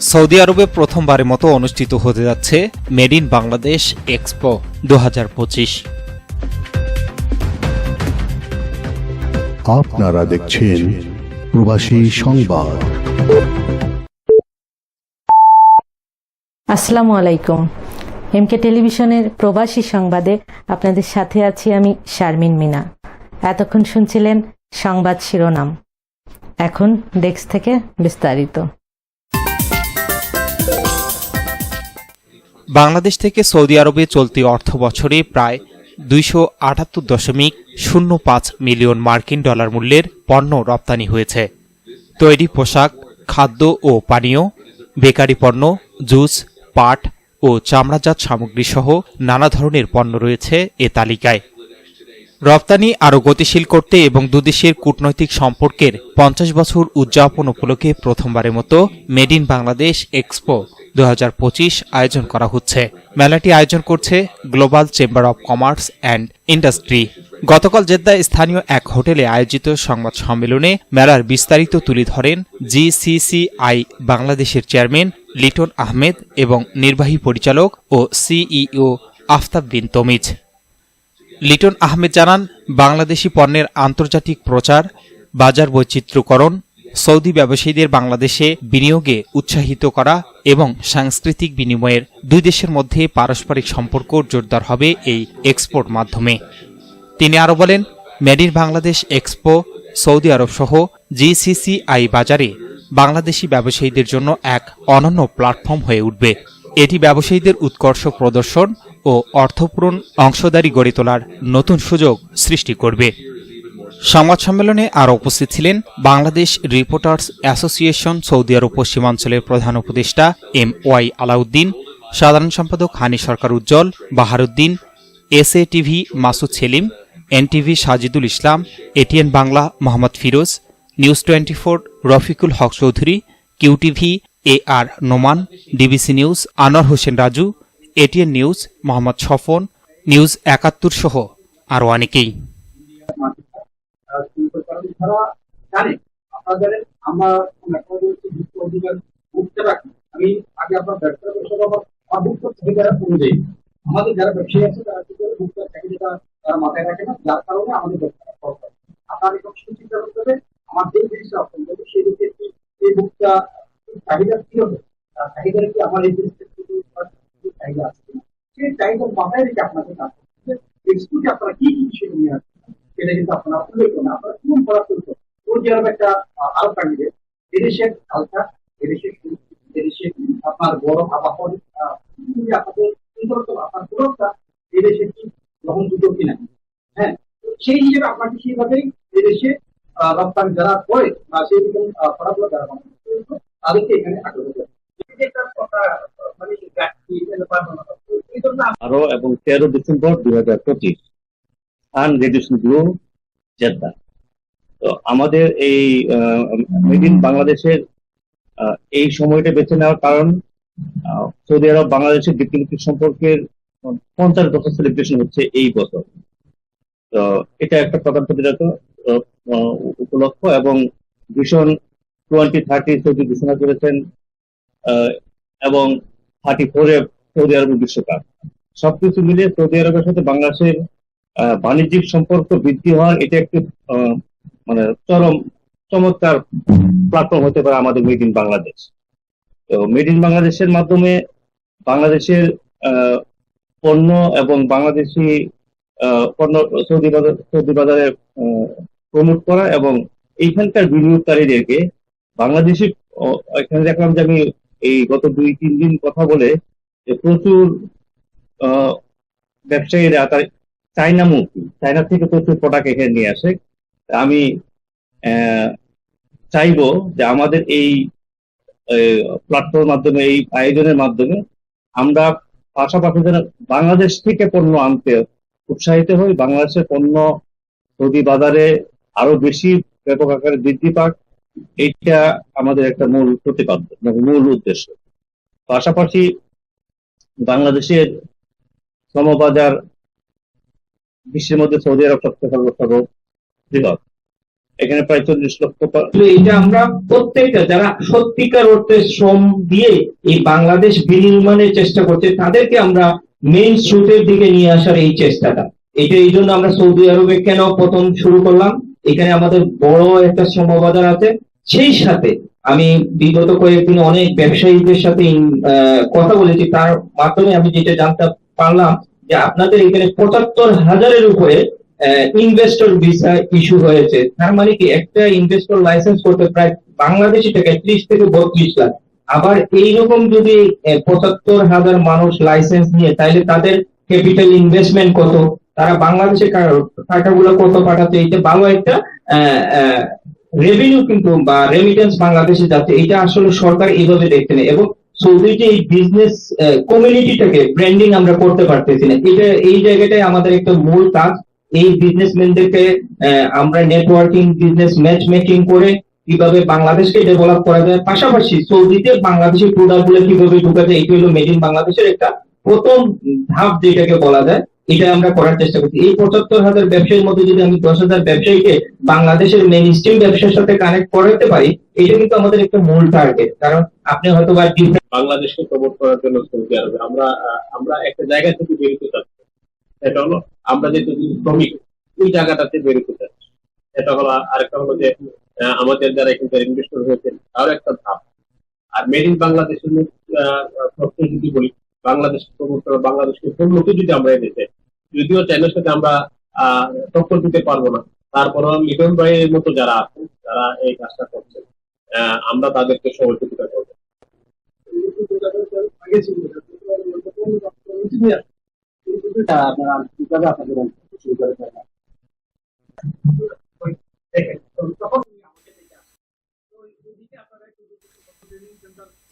Saudi আরবে প্রথমবারের মতো অনুষ্ঠিত হতে যাচ্ছে মেড ইন বাংলাদেশ এক্সপো দু আপনারা দেখছেন প্রবাসী সংবাদ। আসসালামু আলাইকুম। এমকে টেলিভিশনের প্রবাসী সংবাদে আপনাদের সাথে আছি আমি শারমিন মিনা। এতক্ষণ শুনছিলেন সংবাদ শিরোনাম। এখন ডেস্ক থেকে বিস্তারিত। বাংলাদেশ থেকে সৌদি আরবে চলতি অর্থ বছরে প্রায় দুইশো আটাত্তর দশমিক শূন্য পাঁচ মিলিয়ন মার্কিন ডলার মূল্যের পণ্য রপ্তানি হয়েছে। তৈরি পোশাক, খাদ্য ও পানীয়, বেকারি পণ্য, জুস, পাট ও চামড়াজাত সামগ্রী সহ নানা ধরনের পণ্য রয়েছে এ তালিকায়। রপ্তানি আরও গতিশীল করতে এবং দুদেশের কূটনৈতিক সম্পর্কের পঞ্চাশ বছর উদযাপন উপলক্ষে প্রথমবারের মতো মেড ইন বাংলাদেশ এক্সপো দু হাজার পঁচিশ আয়োজন করা হচ্ছে। মেলাটি আয়োজন করছে global chamber of commerce and industry. গতকাল জেদ্দায় স্থানীয় এক হোটেলে আয়োজিত সংবাদ সম্মেলনে মেলার বিস্তারিত তুলে ধরেন জিসিসিআই বাংলাদেশের চেয়ারম্যান লিটন আহমেদ এবং নির্বাহী পরিচালক ও সিইও আফতাব বিন তমিজ। লিটন আহমেদ জানান, বাংলাদেশি পণ্যের আন্তর্জাতিক প্রচার, বাজার বৈচিত্র্যকরণ, সৌদি ব্যবসায়ীদের বাংলাদেশে বিনিয়োগে উৎসাহিত করা এবং সাংস্কৃতিক বিনিময়ের দুই দেশের মধ্যে পারস্পরিক সম্পর্ক জোরদার হবে এই এক্সপোর্ট মাধ্যমে। তিনি আরও বলেন ইন বাংলাদেশ এক্সপো, সৌদি আরব সহ জিসিসিআই বাজারে বাংলাদেশি ব্যবসায়ীদের জন্য এক অনন্য প্ল্যাটফর্ম হয়ে উঠবে। এটি ব্যবসায়ীদের উৎকর্ষ প্রদর্শন ও অর্থপূরণ অংশদারি গড়ে তোলার নতুন সুযোগ সৃষ্টি করবে। সংবাদ সম্মেলনে আরও উপস্থিত ছিলেন বাংলাদেশ রিপোর্টার্স অ্যাসোসিয়েশন সৌদি আরব পশ্চিমাঞ্চলের প্রধান উপদেষ্টা এম ওয়াই আলাউদ্দিন, সাধারণ সম্পাদক Hani Sarkar Ujjal, Baharuddin S A TV Masud Selim, NTV Sajidul Islam, ATN Bangla Mohammad Firoz, news twenty four Rafiqul Haque Chowdhury, QTV A R Noman DBC news Anwar Hossain Raju ATN news Mohammad Safan news Ekattor সহ আরও অনেকেই। আমাদের যারা ব্যবসায়ী আছে, তারা কি করে ভুক্ত চাহিদাটা তারা মাথায় রাখে না? যার কারণে আমাদের আপনার এরকম সুচিন্তা করতে হবে আমার যে জিনিসটা সেই দিকে এই ভুক্তা চাহিদা কি হবে? চাহিদা কি আমার এই চাহিদা আছে? সেই চাহিদা মাথায় রেখে আপনাকে কাজ করতে হবে। আপনারা কি কি বিষয় নিয়ে আসছেন সেটা কিন্তু আপনারা উল্লেখ করেন আপনারা কোন করা করতো সৌদি আরব একটা আরব কান্ট্রি এদেশের কালচার এদেশের এদেশের আপনার আহ, পৃথিবীর আপনাদের আপনার সুরক্ষা এদেশের কি গ্রহণযোগ্য কিনা হ্যাঁ সেই হিসেবে আপনাকে সেইভাবেই এদেশে রপ্তানি যারা করে বা সেই রকম ফলাফল যারা মানে বারো এবং তেরো ডিসেম্বর দুই হাজার পঁচিশ সান রেডিয়েশন গ্রু জেদ্দা। তো আমাদের এই মেড ইন বাংলাদেশের এই সময়টা বেছে নেওয়ার কারণ সৌদি আরব বাংলাদেশের ডিপ্লোমেটিক সম্পর্কের পঞ্চাশ বছর সেলিব্রেশন হচ্ছে এই বছর। তো এটা একটা প্রধান প্রতিরত উপলক্ষ এবং ভীষণ টোয়েন্টি থার্টি সৌদি ঘোষণা করেছেন এবং থার্টি ফোরে সৌদি আরবের বিশ্বকাপ। সবকিছু মিলে সৌদি আরবের সাথে বাংলাদেশের বাণিজ্যিক সম্পর্ক বৃদ্ধি হওয়ার এটা একটি মানে চরম চমৎকার প্ল্যাটফর্ম হতে পারে আমাদের মেড ইন বাংলাদেশ। তো মেড ইন বাংলাদেশের মাধ্যমে বাংলাদেশের পণ্য এবং বাংলাদেশি পণ্য সৌদি বাজার, সৌদি বাজারে প্রমোট করা এবং এইখানকার বিনিয়োগকারীদেরকে বাংলাদেশি এখানে দেখলাম যে আমি এই গত দুই, তিন দিন কথা বলে যে প্রচুর ব্যবসায়ীরা তার চাইনা মুখী চাইনা থেকে প্রচুর প্রোডাক্ট এখানে নিয়ে আসে। আমি চাইব যে আমাদের এই প্ল্যাটফর্মের মাধ্যমে, এই আয়োজনের মাধ্যমে আমরা পাশাপাশি যেন বাংলাদেশ থেকে পণ্য আনতে উৎসাহিত হই, বাংলাদেশের পণ্য সৌদি বাজারে আরও বেশি ব্যাপক আকারে বৃদ্ধি পাক। এইটা আমাদের একটা মূল প্রতিপাদ্য মানে মূল উদ্দেশ্য। পাশাপাশি বাংলাদেশের শ্রমবাজার বিশ্বের মধ্যে সৌদি আরব সবচেয়ে সর্ব সর্ব এখানে প্রায় চল্লিশ লক্ষ এটা আমরা প্রত্যেকটা যারা সত্যিকার অর্থে শ্রম দিয়ে এই বাংলাদেশ বিনির্মাণের চেষ্টা করছে, তাদেরকে আমরা মেইন স্রোতের দিকে নিয়ে আসার এই চেষ্টাটা। এটা এই জন্য আমরা সৌদি আরবে কেন প্রথম শুরু করলাম? এখানে আমাদের বড় একটা শ্রমবাজার আছে সেই সাথে আমি বিগত কয়েকদিন অনেক ব্যবসায়ীদের সাথে কথা বলেছি। তার মাধ্যমে আমি যেটা জানতে পারলাম যে আপনাদের এখানে পঁচাত্তর হাজারের উপরে ইনভেস্টর ভিসা ইস্যু হয়েছে। তার মানে কি একটা ইনভেস্টর লাইসেন্স করতে প্রায় বাংলাদেশি টাকা ত্রিশ থেকে বত্রিশ লাখ। আবার এইরকম যদি পঁচাত্তর হাজার মানুষ লাইসেন্স নিয়ে, তাহলে তাদের ক্যাপিটাল ইনভেস্টমেন্ট কত? তারা বাংলাদেশে টাকাগুলো কত পাঠাতে? এটা ভালো একটা রেভিনিউ কিন্তু বা রেমিটেন্স বাংলাদেশে যাচ্ছে এটা আসলে সরকার এইভাবে দেখছে না। এবং সৌদিতে এই বিজনেস কমিউনিটিটাকে ব্র্যান্ডিং আমরা করতে পারতেছি না, এটা, এই জায়গাটায় আমাদের একটা মূল কাজ। এই বিজনেসম্যানদেরকে আমরা নেটওয়ার্কিং বিজনেস ম্যাচ মেকিং করে কীভাবে বাংলাদেশকে ডেভেলপ করা যায়। পাশাপাশি সৌদিতে বাংলাদেশের প্রোডাক্টগুলো কীভাবে ঢুকা যায় এটা হলো মেড ইন বাংলাদেশের একটা প্রথম ধাপ যেটাকে বলা যায়। এটা আমরা করার চেষ্টা করছি। এই পঁচাত্তর হাজার ব্যবসায়ীর মধ্যে যদি আমি দশ হাজার ব্যবসায়ীকে বাংলাদেশের মেন স্ট্রিম ব্যবসার সাথে কানেক্ট করাতে পারি, এটা কিন্তু আমাদের একটা মূল টার্গেট কারণ আপনি হয়তো বা বাংলাদেশকে প্রমোট করার জন্য সৌদি আরবে আমরা আমরা একটা জায়গা থেকে বেরোতে চাচ্ছি। সেটা হলো, আমরা যে শ্রমিক ওই জায়গাটাতে বেরোতে চাচ্ছি। এটা হলো, আরেকটা হলো যে আমাদের যারা এখানকার ইনভেস্টর হয়েছেন তারও একটা ধাপ। আর মেড ইন বাংলাদেশের প্রশ্ন যদি বলি বাংলাদেশ প্রমোট করা, বাংলাদেশকে উন্নতি যদি আমরা এনে চাই যদিও চ্যানেলের সাথে আমরা টক্কর দিতে পারব না। তারপরেও লিটন ভাইয়ের মতো যারা আছেন যারা এই কাজটা করছেন। আমরা তাদেরকে সহযোগিতা করব।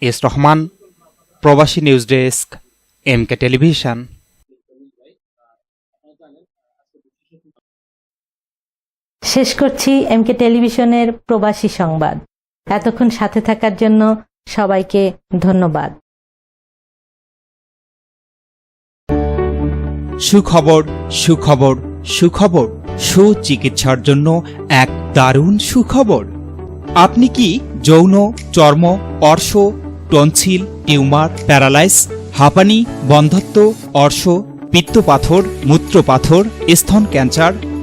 এস রহমান, প্রবাসী news desk, M K television. শেষ করছি এমকে টেলিভিশনের প্রবাসী সংবাদ। এতক্ষণ সাথে থাকার জন্য সবাইকে ধন্যবাদ। সুখবর সুখবর সুখবর, সুচিকিৎসার জন্য এক দারুণ সুখবর। আপনি কি যৌন, চর্ম, অর্শ, টনসিল, টিউমার, প্যারালাইস, হাঁপানি, বন্ধত্ব, অর্শ, পিত্তপাথর, মূত্রপাথর, স্তন ক্যান্সার